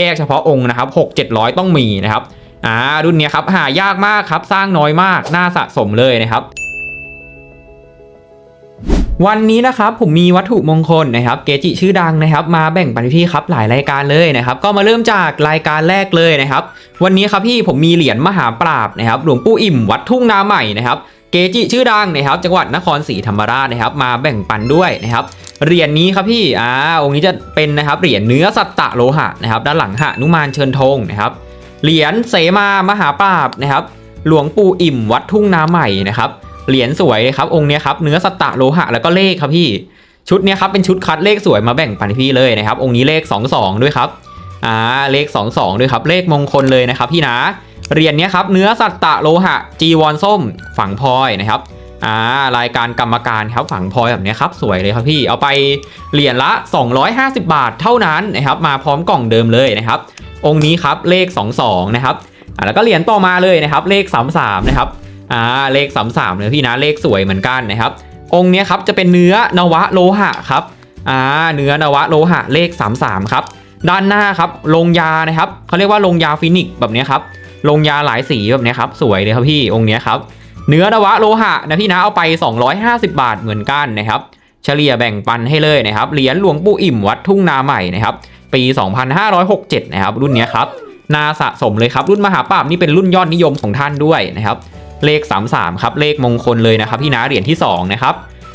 แยกเฉพาะองค์นะครับ6 700 ต้องมีนะครับอ่ารุ่นนี้ครับหายากมากครับสร้างน้อยมากน่าสะสมเลยนะครับ วันนี้นะครับผมมีวัตถุมงคลนะครับ เกจิชื่อดังนะครับมาแบ่งปันพี่ครับหลายรายการเลยนะครับ ก็มาเริ่มจากรายการแรกเลยนะครับ วันนี้ครับพี่ผมมีเหรียญมหาปราบนะครับ หลวงปู่อิ่มวัดทุ่งนาใหม่นะครับ เกจิชื่อดังนะครับจังหวัดนครศรีธรรมราชนะครับ มาแบ่งปันด้วยนะครับเหรียญนี้ครับพี่อ่าองค์นี้จะเป็นนะครับเหรียญเนื้อสัตตะโลหะนะครับ ด้านหลังหนุมานเชิญธงนะครับเหรียญเสมามหาปราบนะครับ หลวงปู่อิ่มวัดทุ่งนาใหม่นะครับเหรียญสวยครับองค์นี้ครับเนื้อสตะโลหะแล้วก็เลขครับพี่ชุดนี้ครับเป็นชุดคัดเลขสวยมาแบ่งปันพี่เลยนะครับ องค์นี้เลข 22 ด้วยครับอ่าเลข 22 ด้วยครับ เลขมงคลเลยนะครับพี่นะ เหรียญนี้ครับเนื้อสัตตะโลหะจีวรส้มฝังพลอยนะครับอ่ารายการกรรมการครับฝังพลอยแบบนี้ครับสวยเลยครับพี่เอาไปเหรียญละ 250 บาทเท่านั้นนะครับมาพร้อมกล่องเดิมเลยนะครับ องค์นี้ครับเลข 22 นะครับอ่าแล้วก็เหรียญต่อมาเลยนะครับ เลข 33 นะครับอ่าเลข 33เลยพี่นะเลขสวยเหมือนกันนะครับ องค์นี้ครับจะเป็นเนื้อนวะโลหะครับอ่าเนื้อนวะโลหะเลข 33 ครับ ด้านหน้าครับลงยานะครับเขาเรียกว่าลงยาฟินิกแบบนี้ครับ ลงยาหลายสีแบบนี้ครับ สวยเลยครับพี่องค์นี้ครับ เนื้อนวะโลหะนะพี่นะเอาไป 250 บาทเหมือนกันนะครับ เฉลี่ยแบ่งปันให้เลยนะครับ เหรียญหลวงปู่อิ่มวัดทุ่งนาใหม่นะครับ ปี 2567 นะครับ รุ่นนี้ครับ นาสะสมเลยครับ รุ่นมหาปราบนี่เป็นรุ่นยอดนิยมของท่านด้วยนะครับ เลข 33 ครับ เลขมงคลเลยนะครับพี่นะเหรียญที่2นะครับ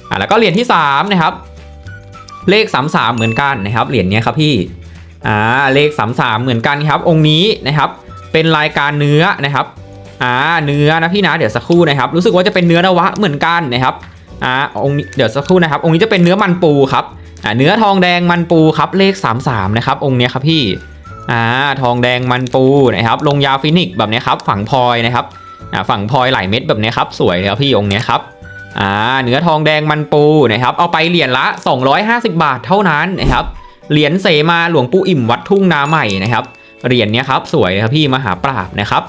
อ่าแล้วก็เหรียญที่3นะครับ เลข 33 เหมือนกันนะครับ เหรียญนี้ครับพี่อ่าเลข 33 เหมือนกันครับ องค์นี้นะครับ เป็นรายการเนื้อนะครับอ่าเนื้อนะพี่นะเดี๋ยวสักครู่นะครับ รู้สึกว่าจะเป็นเนื้อนวะเหมือนกันนะครับอ่าองค์เดี๋ยวสักครู่นะครับ องค์นี้จะเป็นเนื้อมันปูครับอ่าเนื้อทองแดงมันปูครับเลข 33 นะครับ องค์นี้ครับพี่อ่าทองแดงมันปูนะครับ ลงยาฟินิกซ์แบบนี้ครับ ฝังพลอยนะครับอ่าฝังพลอยหลายเม็ดแบบนี้ครับ สวยเลยครับพี่องค์นี้ครับอ่าเนื้อทองแดงมันปูนะครับ เอาไปเหรียญละ 250 บาทเท่านั้นนะครับเหรียญเสมาหลวงปู่อิ่มวัดทุ่งนาใหม่นะครับ เหรียญเนี้ยครับสวยครับพี่มหาปราบนะครับ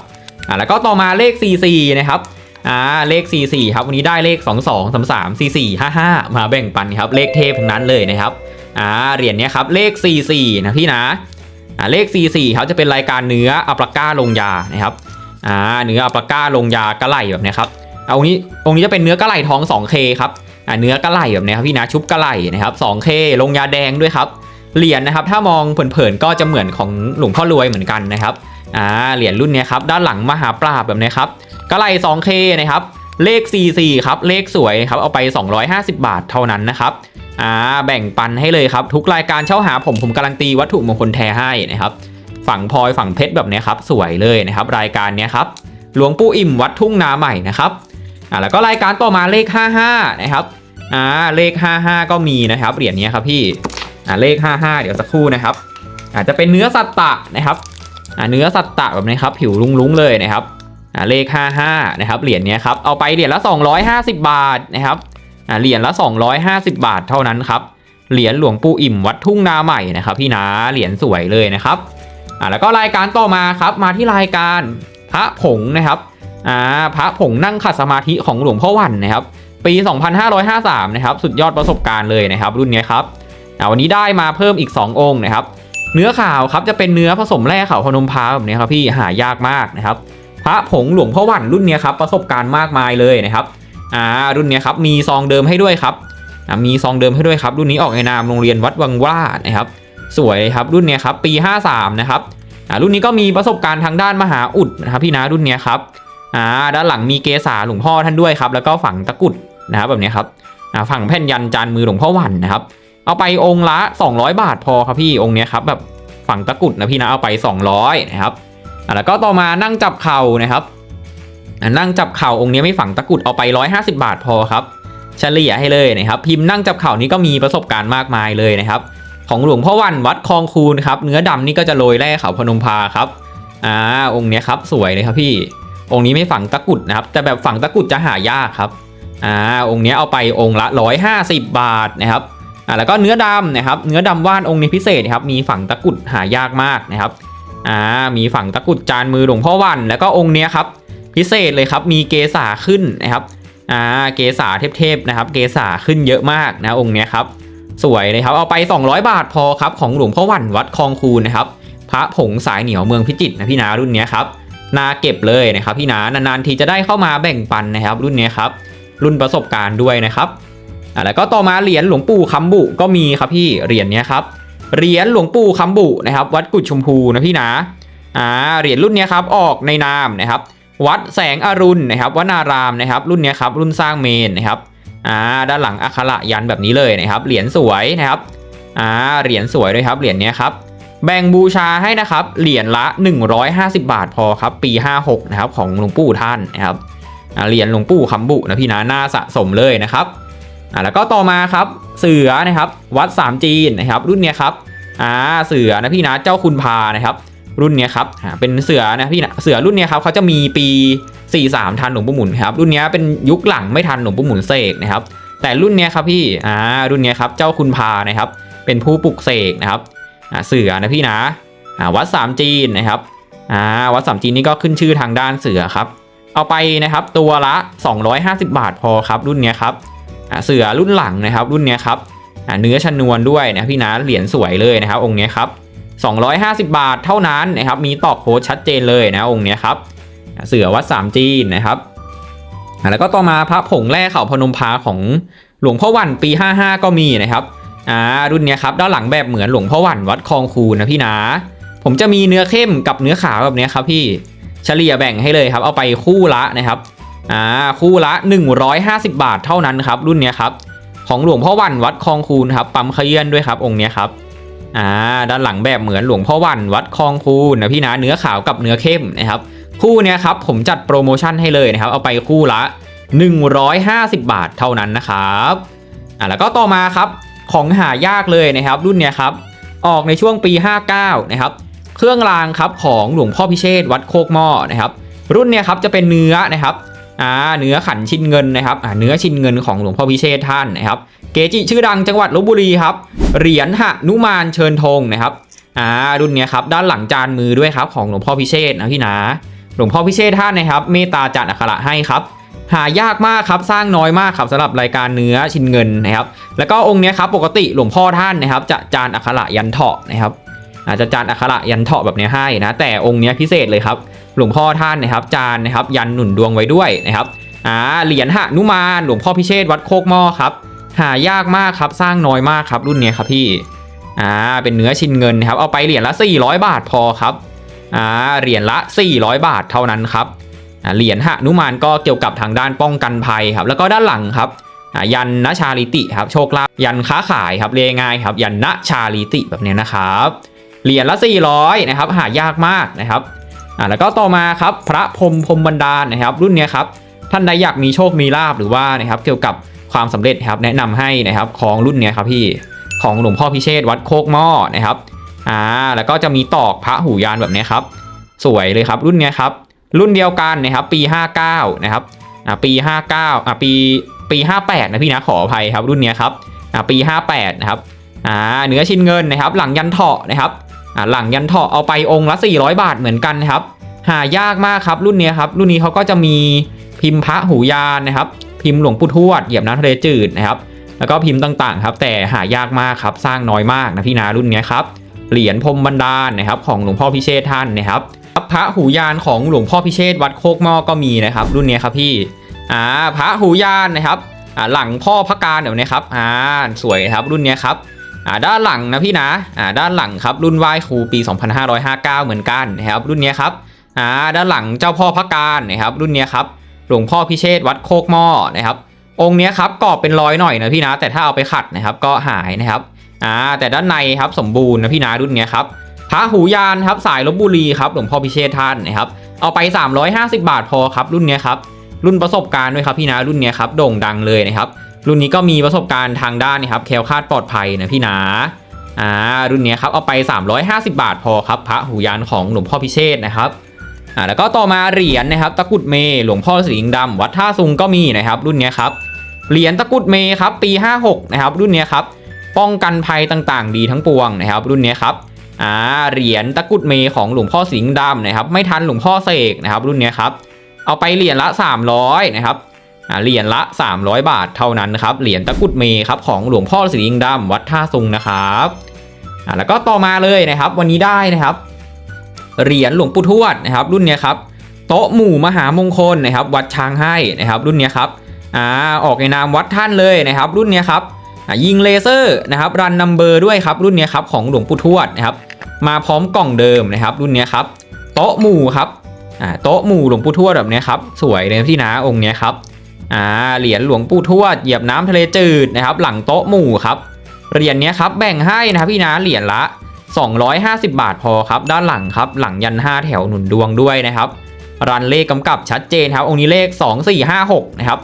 อ่าแล้วก็ต่อมาเลข 44 นะครับอ่าเลข 44 ครับวันนี้ได้เลข 22 33 44 55 มาแบ่งปันครับเลขเทพทั้งนั้นเลยนะครับอ่าเหรียญเนี้ยครับเลข 44 นะพี่นะอ่าเลข 44 ครับจะเป็นรายการเนื้ออัปราก้าลงยานะครับอ่าเนื้ออัปลาก้าลงยากระไหลแบบนี้ครับเอาองนี้องค์นี้จะเป็นเนื้อกระไหลทอง 2K ครับอ่าเนื้อกระไหลแบบนี้ครับพี่นะชุบกระไหลนะครับ 2K ลงยาแดงด้วยครับ เหรียญนะครับถ้ามองเผินๆก็จะเหมือนของหลวงพ่อรวยเหมือนกันนะครับอ่าเหรียญรุ่นนี้ครับด้านหลังมหาปราบแบบนี้ครับกระไหล 2K นะครับเลข 44 ครับ เลขสวยครับ เอาไป 250 บาทเท่านั้นนะครับ อ่า แบ่งปันให้เลยครับ ทุกรายการเช่าหาผมผมการันตีวัตถุมงคลแท้ให้นะครับ ฝั่งพลอยฝั่งเพชรแบบนี้ครับ สวยเลยนะครับ รายการนี้ครับ หลวงปู่อิ่มวัดทุ่งนาใหม่นะครับ อ่า แล้วก็รายการต่อมาเลข 55 นะครับ อ่า เลข 55 ก็มีนะครับ เหรียญนี้ครับพี่ อ่าเลข 55 เดี๋ยวสักครู่นะครับ อาจจะเป็นเนื้อสัตตะนะครับอ่าเนื้อสัตตะแบบนี้ครับผิวลุ้งๆเลยนะครับอ่าเลข 55 นะครับเหรียญเนี้ยครับเอาไปเหรียญละ 250 บาทนะครับอ่าเหรียญละ 250 บาทเท่านั้นครับเหรียญหลวงปู่อิ่มวัดทุ่งนาใหม่นะครับ พี่นะเหรียญสวยเลยนะครับอ่าแล้วก็รายการต่อมาครับมาที่รายการพระผงนะครับอ่าพระผงนั่งขัดสมาธิของหลวงพ่อวันนะครับ ปี 2553 นะครับ สุดยอดประสบการณ์เลยนะครับ รุ่นนี้ครับ อ่าวันนี้ได้มาเพิ่มอีก 2 องค์นะครับ เนื้อขาวครับจะเป็นเนื้อผสมแร่ขาวพนมพาแบบนี้ครับพี่หายากมากนะครับ พระผงหลวงพ่อวันรุ่นนี้ครับประสบการณ์มากมายเลยนะครับอ่ารุ่นนี้ครับมีซองเดิมให้ด้วยครับอ่ามีซองเดิมให้ด้วยครับ รุ่นนี้ออกในนามโรงเรียนวัดวังว่านะครับ สวยครับรุ่นเนี้ยครับปี 53 นะครับอ่ารุ่นนี้ก็มีประสบการณ์ทางด้านมหาอุดนะครับพี่นะรุ่นเนี้ยครับอ่าด้านหลังมีเกษาหลวงพ่อท่านด้วยครับ แล้วก็ฝั่งตะกุดนะครับแบบนี้ครับอ่าฝั่งแผ่นยันจานมือหลวงพ่อวันนะครับ เอาไปองค์ละ 200 บาทพอครับพี่องค์เนี้ยครับแบบฝั่งตะกุดนะพี่นะเอาไป 200นะครับอ่าแล้วก็ต่อมานั่งจับเข่านะครับอ่านั่งจับเข่าองค์นี้ไม่ฝังตะกุดเอาไป 150 บาทพอครับเฉลี่ยให้เลยนะครับ พิมพ์นั่งจับเข่านี้ก็มีประสบการณ์มากมายเลยนะครับ ของหลวงพ่อวันวัดคลองคูนครับเนื้อดำนี่ก็จะโรยแร่เขาพนมพาครับอ่าองค์นี้ครับสวยเลยครับพี่ องค์นี้ไม่ฝังตะกุดนะครับ แต่แบบฝังตะกุดจะหายากครับอ่าองค์นี้เอาไปองค์ละ 150 บาทนะครับ อ่าแล้วก็เนื้อดำนะครับเนื้อดำว่านองค์นี้พิเศษครับมีฝังตะกุดหายากมากนะครับอ่ามีฝังตะกุดจานมือหลวงพ่อวัน แล้วก็องค์เนี้ยครับพิเศษเลยครับมีเกษาขึ้นนะครับอ่าเกษาเทพๆนะครับ เกษาขึ้นเยอะมากนะองค์เนี้ยครับสวยเลยครับเอาไป 200 บาทพอครับของหลวงพ่อวันวัดคลองคูนะครับพระผงสายเหนียวเมืองพิจิตรนะพี่นารุ่นเนี้ยครับนาเก็บเลยนะครับพี่นานานๆทีจะได้เข้ามาแบ่งปันนะครับ รุ่นเนี้ยครับรุ่นประสบการณ์ด้วยนะครับ อะแล้วก็ต่อมาเหรียญหลวงปู่คำบุก็มีครับพี่เหรียญเนี้ยครับเหรียญหลวงปู่คำบุนะครับ วัดกุดชมพูนะพี่นะอ่าเหรียญรุ่นเนี้ยครับออกในนามนะครับ วัดแสงอรุณนะครับวนารามนะครับ รุ่นเนี้ยครับรุ่นสร้างเมนนะครับอ่าด้านหลังอักขระยันแบบนี้เลยนะครับเหรียญสวยนะครับอ่าเหรียญสวยด้วยครับเหรียญเนี้ยครับแบ่งบูชาให้นะครับเหรียญละ 150 บาทพอครับปี 56นะครับของหลวงปู่ท่านนะครับเหรียญหลวงปู่คำบุนะพี่นะน่าสะสมเลยนะครับ อ่าแล้วก็ต่อมาครับเสือนะครับวัดสามจีนนะครับรุ่นเนี้ยครับอ่าเสือนะพี่นะเจ้าคุณพานะครับรุ่นเนี้ยครับอ่าเป็นเสือนะพี่นะเสือรุ่นเนี้ยครับเขาจะมีปี 43 ทันหลวงปู่หมุนครับรุ่นเนี้ยเป็นยุคหลังไม่ทันหลวงปู่หมุนเสกนะครับแต่รุ่นเนี้ยครับพี่อ่ารุ่นเนี้ยครับเจ้าคุณพานะครับเป็นผู้ปลุกเสกนะครับอ่าเสือนะพี่นะอ่าวัดสามจีนนะครับอ่าวัดสามจีนนี่ก็ขึ้นชื่อทางด้านเสือครับเอาไปนะครับตัวละ 250 บาทพอครับรุ่นเนี้ยครับ เสือรุ่นหลังนะครับรุ่นนี้ครับเนื้อชนวนด้วยนะพี่นะเหรียญสวยเลยนะครับ องค์นี้ครับ250 บาทเท่านั้นนะครับมีตอกโค้ดชัดเจนเลยนะองค์นี้ครับเสือวัดสามจีนนะครับแล้วก็ต่อมาพระผงแร่เขาพนมพาของหลวงพ่อวันปี 55 ก็มีนะครับอ่ารุ่นนี้ครับด้านหลังแบบเหมือนหลวงพ่อวันวัดคลองคูนะพี่นะ ผมจะมีเนื้อเข้มกับเนื้อขาวแบบนี้ครับพี่เฉลี่ยแบ่งให้เลยครับ เอาไปคู่ละนะครับ อ่าคู่ละ 150 บาทเท่านั้นครับรุ่นนี้ครับของหลวงพ่อวันวัดคลองคูนครับปั๊มขยื่นด้วยครับองค์นี้ครับอ่าด้านหลังแบบเหมือนหลวงพ่อวันวัดคลองคูนนะพี่นะเนื้อขาวกับเนื้อเข้มนะครับคู่นี้ครับผมจัดโปรโมชั่นให้เลยนะครับเอาไปคู่ละ 150 บาทเท่านั้นนะครับอะแล้วก็ต่อมาครับของหายากเลยนะครับรุ่นนี้ครับออกในช่วงปี 59 นะครับ เครื่องรางครับของหลวงพ่อพิเชษวัดโคกหม้อนะครับ รุ่นเนี้ยครับจะเป็นเนื้อนะครับ อ่าเนื้อขันชิ้นเงินนะครับอ่าเนื้อชิ้นเงินของหลวงพ่อพิเชษท่านนะครับ เกจิชื่อดังจังหวัดลบบุรีครับ เหรียญหนุมานเชิญธงนะครับอ่ารุ่นนี้ครับด้านหลังจานมือด้วยครับของหลวงพ่อพิเชษนะพี่นะหลวงพ่อพิเชษท่านนะครับเมตตาจัดอักขระให้ครับหายากมากครับสร้างน้อยมากครับสำหรับรายการเนื้อชิ้นเงินนะครับ แล้วก็องค์นี้ครับปกติหลวงพ่อท่านนะครับ จะจานอักขระยันเถาะนะครับ อาจจะจานอักขระยันเถาะแบบเนี้ยให้นะ แต่องค์นี้พิเศษเลยครับ หลวงพ่อท่านนะครับ จานนะครับ ยันหนุนดวงไว้ด้วยนะครับอ่าเหรียญหนุมานหลวงพ่อพิเชษวัดโคกหม้อครับ หายากมากครับสร้างน้อยมากครับ รุ่นนี้ครับพี่อ่าเป็นเนื้อชิ้นเงินนะครับ เอาไปเหรียญละ 400 บาทพอครับอ่าเหรียญละ 400 บาทเท่านั้นครับอ่าเหรียญหนุมานก็เกี่ยวกับทางด้านป้องกันภัยครับ แล้วก็ด้านหลังครับอ่ายันนชาลิติครับโชคลาภยันค้าขายครับเรียง่ายครับ ยันนชาลิติแบบเนี้ยนะครับ เหรียญละ 400นะครับหายากมากนะครับอ่าแล้วก็ต่อมาครับพระพรมพรมบรรดาลนะครับ รุ่นเนี้ยครับท่านใดอยากมีโชคมีลาบหรือว่านะครับเกี่ยวกับความสำเร็จครับแนะนำให้นะครับของรุ่นเนี้ยครับพี่ของหลวงพ่อพิเชษวัดโคกหม้อนะครับอ่าแล้วก็จะมีตอกพระหูยานแบบนี้ครับ สวยเลยครับรุ่นเนี้ยครับรุ่นเดียวกันนะครับปี 59นะครับอ่าปี 59อ่าปีปี 58 นะพี่นะขออภัยครับรุ่นเนี้ยครับอ่าปี 58 นะครับอ่าเนื้อชิ้นเงินนะครับ หลังยันเถาะนะครับ อ่าหลังยันเถาะเอาไปองค์ละ 400 บาทเหมือนกันนะครับ หายากมากครับรุ่นนี้ครับ รุ่นนี้เขาก็จะมีพิมพ์พระหูยานนะครับ พิมพ์หลวงปู่ทวดเหยียบน้ำทะเลจืดนะครับ แล้วก็พิมพ์ต่างๆ ครับ แต่หายากมากครับ สร้างน้อยมากนะพี่นารุ่นนี้ครับ เหรียญพรมบรรดาลนะครับ ของหลวงพ่อพิเชษท่านนะครับพระหูยานของหลวงพ่อพิเชษวัดโคกหม้อก็มีนะครับ รุ่นนี้ครับพี่อ่าพระหูยานนะครับอ่าหลังพ่อพระการเดี๋ยวนี้ครับอ่าสวยครับรุ่นนี้ครับ อ่าด้านหลังนะพี่นะอ่าด้านหลังครับรุ่นไหว้ครูปี 2559 เหมือนกันนะครับรุ่นนี้ครับอ่าด้านหลังเจ้าพ่อพระการนะครับรุ่นนี้ครับหลวงพ่อพิเชษวัดโคกหม้อนะครับองค์นี้ครับกรอบเป็นรอยหน่อยนะพี่นะ แต่ถ้าเอาไปขัดนะครับก็หายนะครับอ่าแต่ด้านในครับสมบูรณ์นะพี่นะรุ่นนี้ครับพระหูยานครับสายลบบุรีครับหลวงพ่อพิเชษท่านนะครับเอาไป 350 บาทพอครับรุ่นนี้ครับรุ่นประสบการณ์ด้วยครับพี่นะรุ่นนี้ครับโด่งดังเลยนะครับ รุ่นนี้ก็มีประสบการณ์ทางด้านนะครับแคลคาดปลอดภัยนะพี่นะอ่ารุ่นเนี้ยครับเอาไป 350 บาทพอครับพระหูยานของหลวงพ่อพิเชษนะครับอ่าแล้วก็ต่อมาเหรียญนะครับตะกุดเมหลวงพ่อสีงดำวัดท่าซุงก็มีนะครับ รุ่นเนี้ยครับเหรียญตะกุดเมครับปี 56 นะครับ รุ่นเนี้ยครับป้องกันภัยต่างๆ ดีทั้งปวงนะครับ รุ่นเนี้ยครับอ่าเหรียญตะกุดเมของหลวงพ่อสิงห์ดำนะครับ ไม่ทันหลวงพ่อเสกนะครับ รุ่นเนี้ยครับเอาไปเหรียญละ 300นะครับ เหรียญละ 300 บาทเท่านั้นนะครับเหรียญตะกุดเมครับของหลวงพ่อสิงห์ดำวัดท่าซุงนะครับอ่าแล้วก็ต่อมาเลยนะครับ วันนี้ได้นะครับเหรียญหลวงปู่ทวดนะครับ รุ่นเนี้ยครับโต๊ะหมู่มหามงคลนะครับ วัดช้างให้นะครับ รุ่นเนี้ยครับอ่าออกในนามวัดท่านเลยนะครับ รุ่นเนี้ยครับยิงเลเซอร์นะครับรันนัมเบอร์ด้วยครับรุ่นเนี้ยครับของหลวงปู่ทวดนะครับ มาพร้อมกล่องเดิมนะครับ รุ่นเนี้ยครับโต๊ะหมู่ครับอ่าโต๊ะหมู่หลวงปู่ทวดแบบเนี้ยครับสวยเลยพี่นะองค์เนี้ยครับ อ่าเหรียญหลวงปู่ทวดเหยียบน้ำทะเลจืดนะครับ หลังโต๊ะหมู่ครับเหรียญเนี้ยครับแบ่งให้นะครับพี่นะเหรียญละ 250 บาทพอครับ ด้านหลังครับ หลังยัน 5 แถวหนุนดวงด้วยนะครับ รันเลขกำกับชัดเจนครับองค์นี้เลข 2456 นะครับ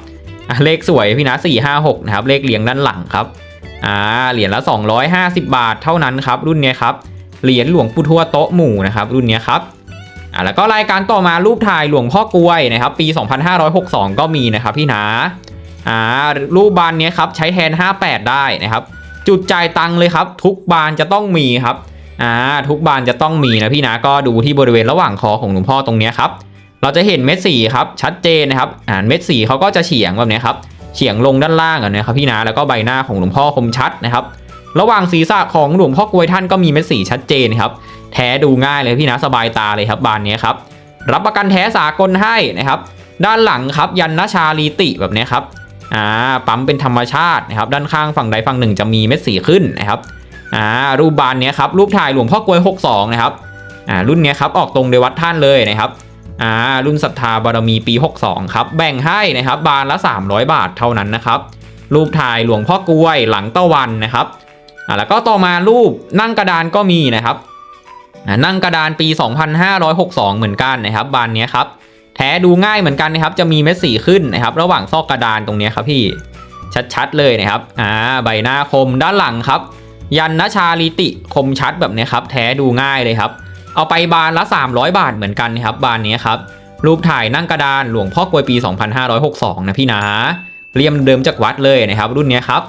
เลขสวยพี่นะ456 นะครับ เลขเรียงด้านหลังครับอ่าเหรียญละ 250 บาทเท่านั้นครับ รุ่นเนี้ยครับเหรียญหลวงปู่ทวดโต๊ะหมู่นะครับ รุ่นเนี้ยครับ อ่าแล้วก็รายการต่อมารูปถ่ายหลวงพ่อกลวยนะครับปี 2562 ก็มีนะครับพี่นะอ่ารูปบานนี้ครับใช้แทน 58 ได้นะครับ จุดจ่ายตังเลยครับ ทุกบานจะต้องมีครับอ่าทุกบานจะต้องมีนะพี่นะก็ดูที่บริเวณระหว่างคอของหลวงพ่อตรงนี้ครับเราจะเห็นเม็ดสีครับชัดเจนนะครับอ่าเม็ดสีเขาก็จะเฉียงแบบนี้ครับเฉียงลงด้านล่างอะนะครับพี่นะแล้วก็ใบหน้าของหลวงพ่อคมชัดนะครับ ระหว่างศีรษะของหลวงพ่อกลวยท่านก็มีเม็ดสีชัดเจนครับ แท้ดูง่ายเลยพี่นะสบายตาเลยครับบานนี้ครับรับประกันแท้สากลให้นะครับ ด้านหลังครับยันนชาลีติแบบนี้ครับอ่าปั๊มเป็นธรรมชาตินะครับด้านข้างฝั่งใดฝั่งหนึ่งจะมีเม็ดสีขึ้นนะครับอ่ารูปบานเนี้ยครับรูปถ่ายหลวงพ่อกลวย 62 นะครับอ่ารุ่นเนี้ยครับออกตรงโดวัดท่านเลยนะครับอ่ารุ่นศรัทธาบารมีปี 62 ครับ แบ่งให้นะครับบานละ 300 บาทเท่านั้นนะครับรูปถ่ายหลวงพ่อกลวยหลังตะวันนะครับอ่าแล้วก็ต่อมารูปนั่งกระดานก็มีนะครับ นั่งกระดานปี 2562 เหมือนกันนะครับบานนี้ครับแท้ดูง่ายเหมือนกันนะครับจะมีเม็ดสีขึ้นนะครับ ระหว่างซอกกระดานตรงนี้ครับพี่ชัดๆเลยนะครับอ่าใบหน้าคมด้านหลังครับ ยันนชาลิติคมชัดแบบนี้ครับ แท้ดูง่ายเลยครับ เอาไปบานละ 300 บาทเหมือนกันนะครับ บานนี้ครับรูปถ่ายนั่งกระดานหลวงพ่อกลวยปี 2562 นะพี่นะเรียมเดิมจากวัดเลยนะครับ รุ่นนี้ครับ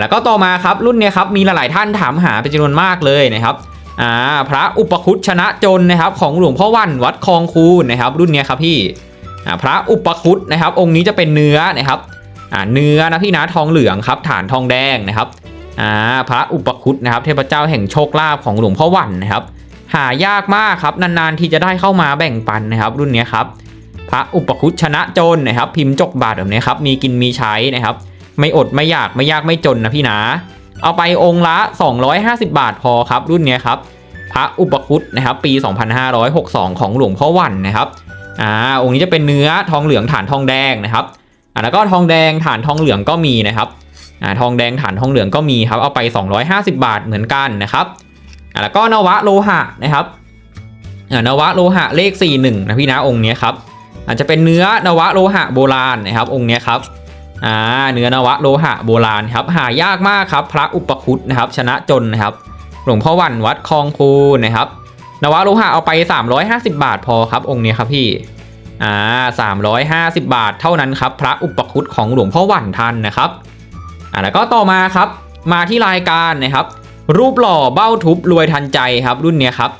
แล้วก็ต่อมาครับรุ่นนี้ครับมีหลายๆท่านถามหาเป็นจำนวนมากเลยนะครับ อ่าพระอุปคุตชนะจนนะครับของหลวงพ่อวันวัดคลองคูนะครับ รุ่นนี้ครับพี่อ่าพระอุปคุตนะครับ องค์นี้จะเป็นเนื้อนะครับอ่าเนื้อนะพี่นะทองเหลืองครับ ฐานทองแดงนะครับอ่าพระอุปคุตนะครับ เทพเจ้าแห่งโชคลาภของหลวงพ่อวันนะครับ หายากมากครับนานๆที่จะได้เข้ามาแบ่งปันนะครับ รุ่นนี้ครับ พระอุปคุตชนะจนนะครับ พิมพ์จกบาทแบบนี้ครับมีกินมีใช้นะครับ ไม่อดไม่อยากไม่ยากไม่จนนะพี่นะ เอาไปองค์ละ 250 บาทพอครับ รุ่นนี้ครับพระอุปคุตนะครับปี 2562 ของหลวงพ่อวันนะครับอ่าองค์นี้จะเป็นเนื้อทองเหลืองฐานทองแดงนะครับอ่าแล้วก็ทองแดงฐานทองเหลืองก็มีนะครับอ่าทองแดงฐานทองเหลืองก็มีครับเอาไป 250 บาทเหมือนกันนะครับอ่าแล้วก็นวะโลหะนะครับอ่านวะโลหะเลข 41 นะพี่นะองค์นี้ครับอาจจะเป็นเนื้อนวะโลหะโบราณนะครับองค์นี้ครับ อ่าเนื้อนวะโลหะโบราณครับหายากมากครับ พระอุปคุตนะครับ ชนะจนนะครับ หลวงพ่อวันวัดคลองคูนะครับ นวะโลหะเอาไป 350 บาทพอครับ องค์นี้ครับพี่อ่า350 บาทเท่านั้นครับ พระอุปคุตของหลวงพ่อวันท่านนะครับอ่าแล้วก็ต่อมาครับมาที่รายการนะครับ รูปหล่อเบ้าทุบรวยทันใจครับรุ่นนี้ครับ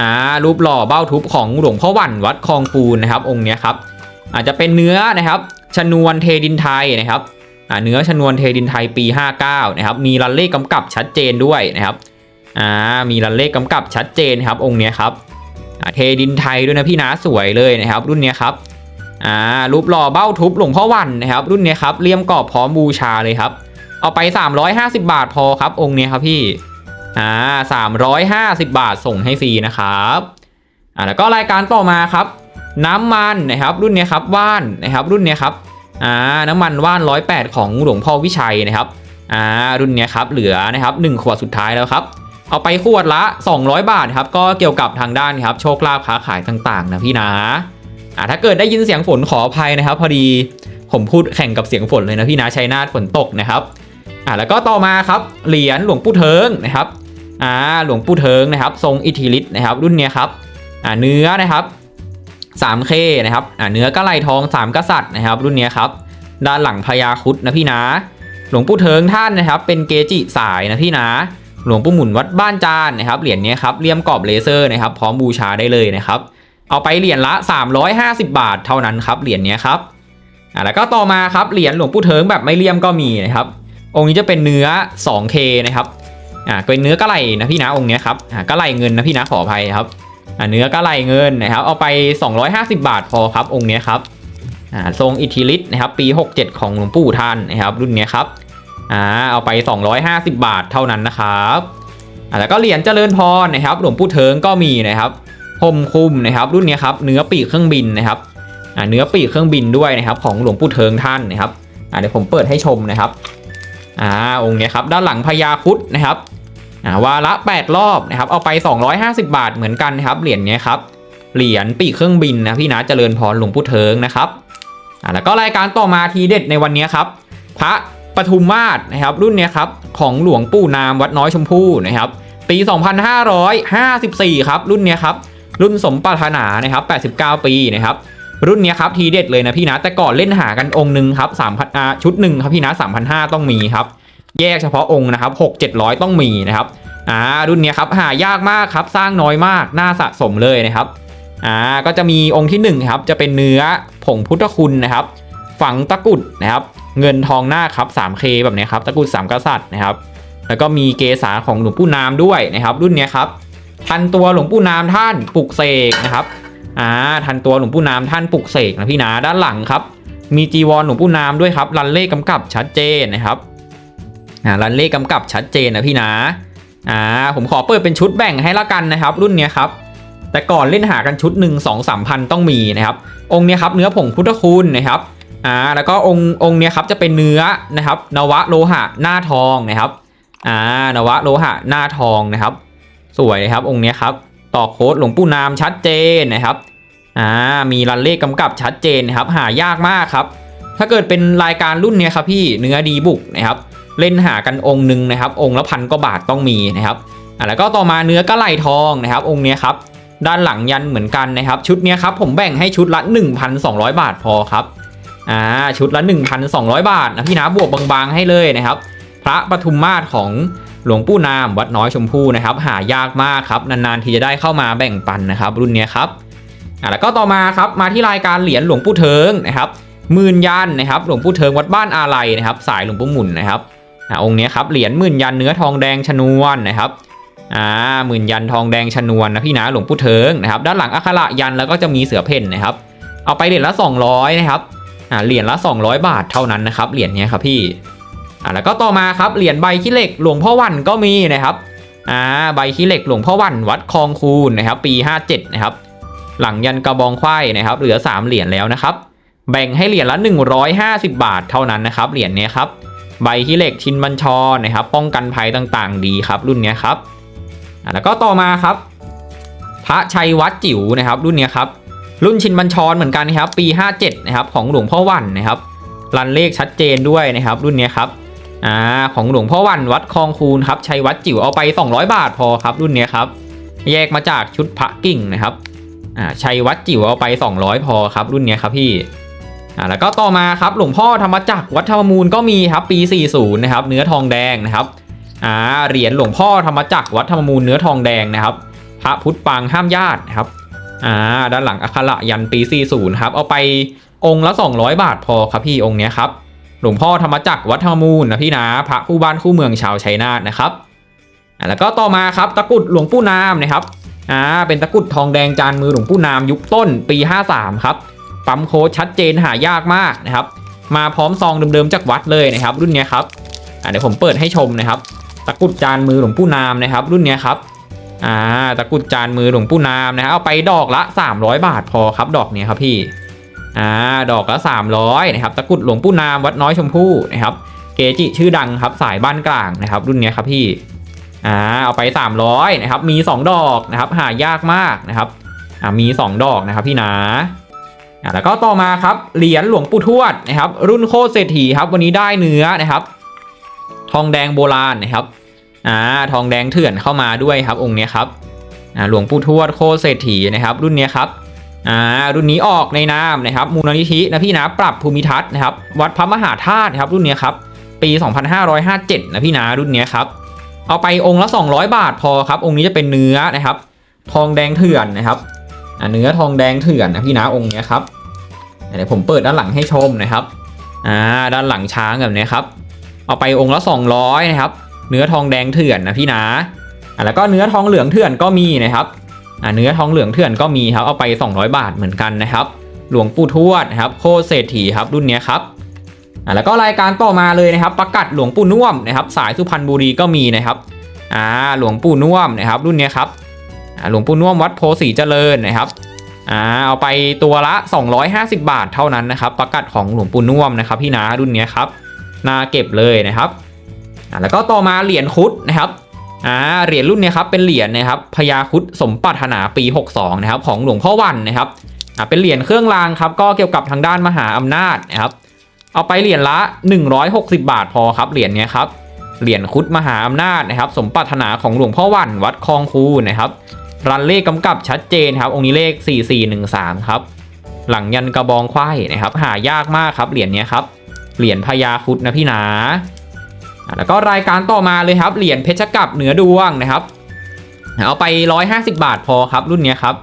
อ่ารูปหล่อเบ้าทุบของหลวงพ่อวันวัดคลองคูนะครับ องค์นี้ครับอาจจะเป็นเนื้อนะครับ ชนวนเทดินไทยนะครับเนื้อชนวนเทดินไทยปี 59นะครับมีรันเลขกำกับชัดเจนด้วยนะครับอ่ามีรันเลขกำกับชัดเจนครับองค์เนี้ยครับเทดินไทยด้วยนะพี่นะสวยเลยนะครับ รุ่นเนี้ยครับอ่ารูปหล่อเบ้าทุบหลวงพ่อวันนะครับ รุ่นเนี้ยครับเลี่ยมกรอบพร้อมบูชาเลยครับ เอาไป 350 บาทพอครับ องค์เนี้ยครับพี่อ่า350บาทส่งให้ฟรีนะครับอ่าแล้วก็รายการต่อมาครับ น้ำมันนะครับรุ่นนี้ครับว่านนะครับรุ่นนี้ครับอ่าน้ำมันว่าน108ของหลวงพ่อวิชัยนะครับอ่ารุ่นนี้ครับเหลือนะครับ1ขวดสุดท้ายแล้วครับเอาไปขวดละ 200 บาทครับก็เกี่ยวกับทางด้านครับโชคลาภค้าขายต่างๆนะพี่นะอ่าถ้าเกิดได้ยินเสียงฝนขออภัยนะครับ พอดีผมพูดแข่งกับเสียงฝนเลยนะพี่นะชัยนาทฝนตกนะครับอ่าแล้วก็ต่อมาครับเหรียญหลวงปู่เทิงนะครับอ่าหลวงปู่เทิงนะครับ ทรงอิทธิฤทธิ์นะครับ รุ่นนี้ครับอ่าเนื้อนะครับ 3K นะครับอ่าเนื้อกระไหลทอง 3 กษัตริย์นะครับ รุ่นนี้ครับ ด้านหลังพญาคุดนะพี่นะหลวงปู่เทิงท่านนะครับ เป็นเกจิสายนะพี่นะหลวงปู่หมุนวัดบ้านจานนะครับเหรียญนี้ครับเลี่ยมกรอบเลเซอร์นะครับ พร้อมบูชาได้เลยนะครับ เอาไปเหรียญละ 350 บาทเท่านั้นครับเหรียญนี้ครับอ่าแล้วก็ต่อมาครับเหรียญหลวงปู่เทิงแบบไม่เลี่ยมก็มีนะครับ องค์นี้จะเป็นเนื้อ 2K นะครับอ่าเป็นเนื้อกระไหลนะพี่นะองค์นี้ครับอ่ากระไหลเงินนะพี่นะขออภัยครับ อ่าเนื้อกระไหลเงินนะครับ เอาไป 250 บาทพอครับองค์นี้ครับอ่าทรงอิทธิฤทธิ์นะครับปี 67 ของหลวงปู่ท่านนะครับ รุ่นนี้ครับอ่าเอาไป 250 บาทเท่านั้นนะครับอ่าแล้วก็เหรียญเจริญพรนะครับหลวงปู่เทิงก็มีนะครับห่มคุมนะครับ รุ่นนี้ครับเนื้อปีกเครื่องบินนะครับอ่าเนื้อปีกเครื่องบินด้วยนะครับ ของหลวงปู่เทิงท่านนะครับอ่าเดี๋ยวผมเปิดให้ชมนะครับอ่าองค์นี้ครับด้านหลังพญาคุดนะครับ วาระ 8 รอบนะครับเอาไป 250 บาทเหมือนกันนะครับเหรียญเนี้ยครับเหรียญปีกเครื่องบินนะพี่นะเจริญพรหลวงปู่เทิงนะครับแล้วก็รายการต่อมาทีเด็ดในวันนี้ครับ พระปทุมมาศนะครับรุ่นเนี้ยครับของหลวงปู่นามวัดน้อยชมพู่นะครับปี 2554 ครับรุ่นเนี้ยครับรุ่นสมปรารถนานะครับ 89 ปีนะครับรุ่นนี้ครับทีเด็ดเลยนะพี่นะแต่ก่อนเล่นหากันองค์หนึ่งครับ3,000ชุดหนึ่งครับพี่นะ3,500ต้องมีครับ แยกเฉพาะองค์นะครับ6 700 ต้องมีนะครับอ่ารุ่นนี้ครับหายากมากครับสร้างน้อยมากน่าสะสมเลยนะครับอ่าก็จะมีองค์ที่1ครับจะเป็นเนื้อผงพุทธคุณนะครับ ฝังตะกุดนะครับ เงินทองหน้าครับ 3K แบบนี้ครับตะกุดสามกษัตริย์นะครับ แล้วก็มีเกษาของหลวงปู่นามด้วยนะครับ รุ่นนี้ครับทันตัวหลวงปู่นามท่านปลุกเสกนะครับอ่าทันตัวหลวงปู่นามท่านปลุกเสกนะพี่นาด้านหลังครับ มีจีวรหลวงปู่นามด้วยครับรันเลขกำกับชัดเจนนะครับ อ่ารันเลขกำกับชัดเจนนะพี่นะอ่าผมขอเปิดเป็นชุดแบ่งให้ละกันนะครับ รุ่นนี้ครับแต่ก่อนเล่นหากันชุดหนึ่งสองสามพันต้องมีนะครับ องค์นี้ครับเนื้อผงพุทธคุณนะครับอ่าแล้วก็องค์องค์นี้ครับจะเป็นเนื้อนะครับ นวะโลหะหน้าทองนะครับอ่านวะโลหะหน้าทองนะครับ สวยครับองค์นี้ครับต่อโค้ดหลวงปู่นามชัดเจนนะครับอ่ามีรันเลขกำกับชัดเจนนะครับ หายากมากครับ ถ้าเกิดเป็นรายการรุ่นเนี้ยครับพี่เนื้อดีบุกนะครับ เล่นหากันองค์หนึ่งนะครับ องค์ละพันกว่าบาทต้องมีนะครับอะแล้วก็ต่อมาเนื้อกระไหลทองนะครับ องค์นี้ครับด้านหลังยันเหมือนกันนะครับ ชุดนี้ครับผมแบ่งให้ชุดละ 1,200 บาทพอครับอ่าชุดละ 1,200 บาทนะพี่นะบวกบางๆให้เลยนะครับ พระปทุมมาศของหลวงปู่นามวัดน้อยชมพู่นะครับ หายากมากครับนานๆทีจะได้เข้ามาแบ่งปันนะครับ รุ่นนี้ครับอะแล้วก็ต่อมาครับมาที่รายการเหรียญหลวงปู่เทิงนะครับหมื่นยันนะครับ หลวงปู่เทิงวัดบ้านอาไลนะครับ สายหลวงปู่หมุนนะครับ อ่าองค์นี้ครับเหรียญหมื่นยันเนื้อทองแดงชนวนนะครับอ่าหมื่นยันทองแดงชนวนนะพี่นะหลวงปู่เทิงนะครับด้านหลังอัคระยันแล้วก็จะมีเสือเพ่นนะครับเอาไปเหรียญละ 200นะครับอ่าเหรียญละ 200 บาทเท่านั้นนะครับเหรียญนี้ครับพี่อ่าแล้วก็ต่อมาครับเหรียญใบขี้เหล็กหลวงพ่อวันก็มีนะครับอ่าใบขี้เหล็กหลวงพ่อวันวัดคลองคูนนะครับปี 57นะครับหลังยันกระบองควายนะครับเหลือ 3 เหรียญแล้วนะครับแบ่งให้เหรียญละ 150 บาทเท่านั้นนะครับเหรียญนี้ครับ ใบขี้เหล็กชินบัญชรนะครับ ป้องกันภัยต่างๆ ดีครับ รุ่นนี้ครับแล้วก็ต่อมาครับ พระชัยวัดจิ๋วนะครับ รุ่นนี้ครับ รุ่นชินบัญชรเหมือนกันนะครับ ปี 57 นะครับ ของหลวงพ่อวันนะครับรันเลขชัดเจนด้วยนะครับ รุ่นนี้ครับอ่าของหลวงพ่อวันวัดคลองคูนครับชัยวัดจิ๋วเอาไป 200 บาทพอครับ รุ่นนี้ครับ แยกมาจากชุดพระกิ่งนะครับอ่าชัยวัดจิ๋วเอาไป 200 พอครับ รุ่นนี้ครับพี่ อ่าแล้วก็ต่อมาครับหลวงพ่อธรรมจักรวัดธรรมมูลก็มีครับปี 40 นะครับเนื้อทองแดงนะครับอ่าเหรียญหลวงพ่อธรรมจักรวัดธรรมมูลเนื้อทองแดงนะครับ พระพุทธปางห้ามญาตินะครับอ่าด้านหลังอัคระยันปี 40 ครับเอาไปองค์ละ 200 บาทพอครับพี่องค์เนี้ยครับหลวงพ่อธรรมจักรวัดธรรมมูลนะพี่นะพระคู่บ้านคู่เมืองชาวชัยนาทนะครับอ่าแล้วก็ต่อมาครับตะกุดหลวงปู่นามนะครับอ่าเป็นตะกุดทองแดงจานมือหลวงปู่นามยุคต้นปี 53 ครับ ปั๊มโค้ดชัดเจนหายากมากนะครับ มาพร้อมซองเดิมๆจากวัดเลยนะครับ รุ่นนี้ครับเดี๋ยวผมเปิดให้ชมนะครับ ตะกรุดจานมือหลวงปู่นามนะครับ รุ่นนี้ครับอ่าตะกรุดจานมือหลวงปู่นามนะครับเอาไปดอกละ 300 บาทพอครับ ดอกเนี้ครับพี่อ่าดอกละ 300นะครับตะกรุดหลวงปู่นามวัดน้อยชมพู่นะครับเกจิชื่อดังครับสายบ้านกลางนะครับ รุ่นนี้ครับพี่อ่าเอาไป 300นะครับมี 2 ดอกนะครับหายากมากนะครับอ่ามี 2 ดอกนะครับพี่นะ แล้วก็ต่อมาครับเหรียญหลวงปู่ทวดนะครับ รุ่นโคตรเศรษฐีครับ วันนี้ได้เนื้อนะครับ ทองแดงโบราณนะครับอ่าทองแดงเถื่อนเข้ามาด้วยครับ องค์นี้ครับอ่าหลวงปู่ทวดโคตรเศรษฐีนะครับ รุ่นเนี้ยครับอ่ารุ่นนี้ออกในนามนะครับ มูลนิธินะพี่นะปรับภูมิทัศน์นะครับ วัดพระมหาธาตุนะครับ รุ่นเนี้ยครับปี 2557 นะพี่นะรุ่นเนี้ยครับเอาไปองค์ละ 200 บาทพอครับ องค์นี้จะเป็นเนื้อนะครับ ทองแดงเถื่อนนะครับอ่าเนื้อทองแดงเถื่อนนะพี่นะองค์นี้ครับ เดี๋ยวผมเปิดด้านหลังให้ชมนะครับอ่าด้านหลังช้างแบบนี้ครับเอาไปองค์ละ 200นะครับเนื้อทองแดงเถื่อนนะพี่นะอ่าแล้วก็เนื้อทองเหลืองเถื่อนก็มีนะครับอ่าเนื้อทองเหลืองเถื่อนก็มีครับเอาไป 200 บาทเหมือนกันนะครับ หลวงปู่ทวดนะครับโคเศรษฐีครับรุ่นนี้ครับอ่าแล้วก็รายการต่อมาเลยนะครับ ประกัดหลวงปู่น่วมนะครับ สายสุพรรณบุรีก็มีนะครับอ่าหลวงปู่น่วมนะครับ รุ่นนี้ครับอ่าหลวงปู่น่วมวัดโพสีเจริญนะครับ อ่าเอาไปตัวละ 250 บาทเท่านั้นนะครับประกัดของหลวงปู่น่วมนะครับพี่นารุ่นนี้ครับนาเก็บเลยนะครับอ่าแล้วก็ต่อมาเหรียญคุดนะครับอ่าเหรียญรุ่นนี้ครับเป็นเหรียญนะครับพญาคุดสมปรารถนาปี 62นะครับของหลวงพ่อวันนะครับอ่าเป็นเหรียญเครื่องรางครับก็เกี่ยวกับทางด้านมหาอำนาจนะครับเอาไปเหรียญละ 160 บาทพอครับเหรียญนี้ครับเหรียญคุดมหาอำนาจนะครับ สมปรารถนาของหลวงพ่อวันวัดคลองคูนะครับ รันเลขกำกับชัดเจนครับ องค์นี้เลข 4413 ครับ หลังยันกระบองไขว้นะครับ หายากมากครับ เหรียญนี้ครับ เหรียญพญาคุดนะพี่นาะแล้วก็รายการต่อมาเลยครับ เหรียญเพชรกับเหนือดวงนะครับ เอาไป 150 บาทพอครับ รุ่นนี้ครับ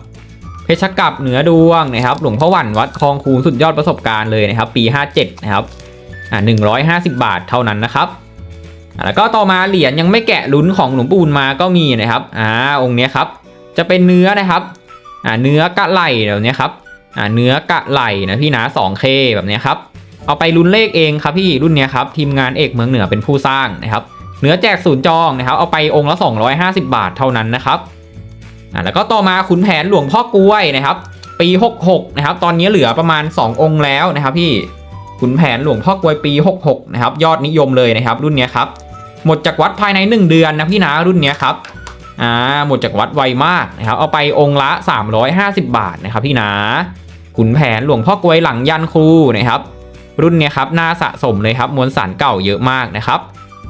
เพชรกับเหนือดวงนะครับ หลวงพ่อหวันวัดคลองคูนสุดยอดประสบการณ์เลยนะครับ ปี 57 นะครับอ่า150 บาทเท่านั้นนะครับแล้วก็ต่อมาเหรียญยังไม่แกะลุ้นของหลวงปู่บุญมาก็มีนะครับอ่าองค์นี้ครับ จะเป็นเนื้อนะครับอ่าเนื้อกะไหลแบบนี้ครับอ่าเนื้อกะไหลนะพี่นะ 2K แบบนี้ครับเอาไปลุ้นเลขเองครับพี่รุ่นนี้ครับทีมงานเอกเมืองเหนือเป็นผู้สร้างนะครับ เนื้อแจกศูนย์จองนะครับ เอาไปองค์ละ 250 บาทเท่านั้นนะครับอ่าแล้วก็ต่อมาขุนแผนหลวงพ่อกล้วยนะครับ ปี 66 นะครับ ตอนนี้เหลือประมาณ 2 องค์แล้วนะครับ พี่ขุนแผนหลวงพ่อกล้วยปี 66 นะครับ ยอดนิยมเลยนะครับ รุ่นนี้ครับหมดจากวัดภายใน 1 เดือนนะพี่นะรุ่นนี้ครับ อ่าหมดจากวัดไวมากนะครับเอาไปองค์ละ 350 บาทนะครับพี่นะขุนแผนหลวงพ่อกวยหลังยันครูนะครับ รุ่นเนี้ยครับน่าสะสมเลยครับมวลสารเก่าเยอะมากนะครับ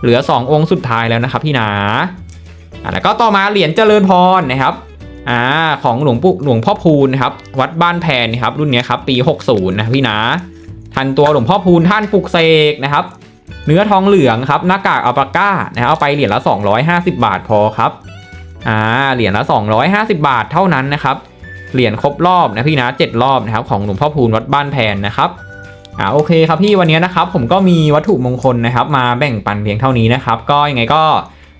เหลือ 2 องค์สุดท้ายแล้วนะครับพี่นาอ่าแล้วก็ต่อมาเหรียญเจริญพรนะครับอ่าของหลวงปู่หลวงพ่อพูนนะครับวัดบ้านแพนนะครับรุ่นเนี้ยครับปี 60 นะพี่นาทันตัวหลวงพ่อพูนท่านปลุกเสกนะครับ เนื้อทองเหลืองครับหน้ากากอัลปาก้านะครับเอาไปเหรียญละ 250 บาทพอครับ อ่าเหรียญละ 250 บาทเท่านั้นนะครับเหรียญครบรอบนะพี่นะ7รอบนะครับของหลวงพ่อพูนวัดบ้านแพนนะครับอ่าโอเคครับพี่วันนี้นะครับผมก็มีวัตถุมงคลนะครับ มาแบ่งปันเพียงเท่านี้นะครับ ก็ยังไงก็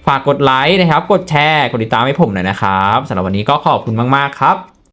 ฝากกดไลค์นะครับ กดแชร์ กดติดตามให้ผมหน่อยนะครับสำหรับวันนี้ก็ขอบคุณมาก ๆ ครับ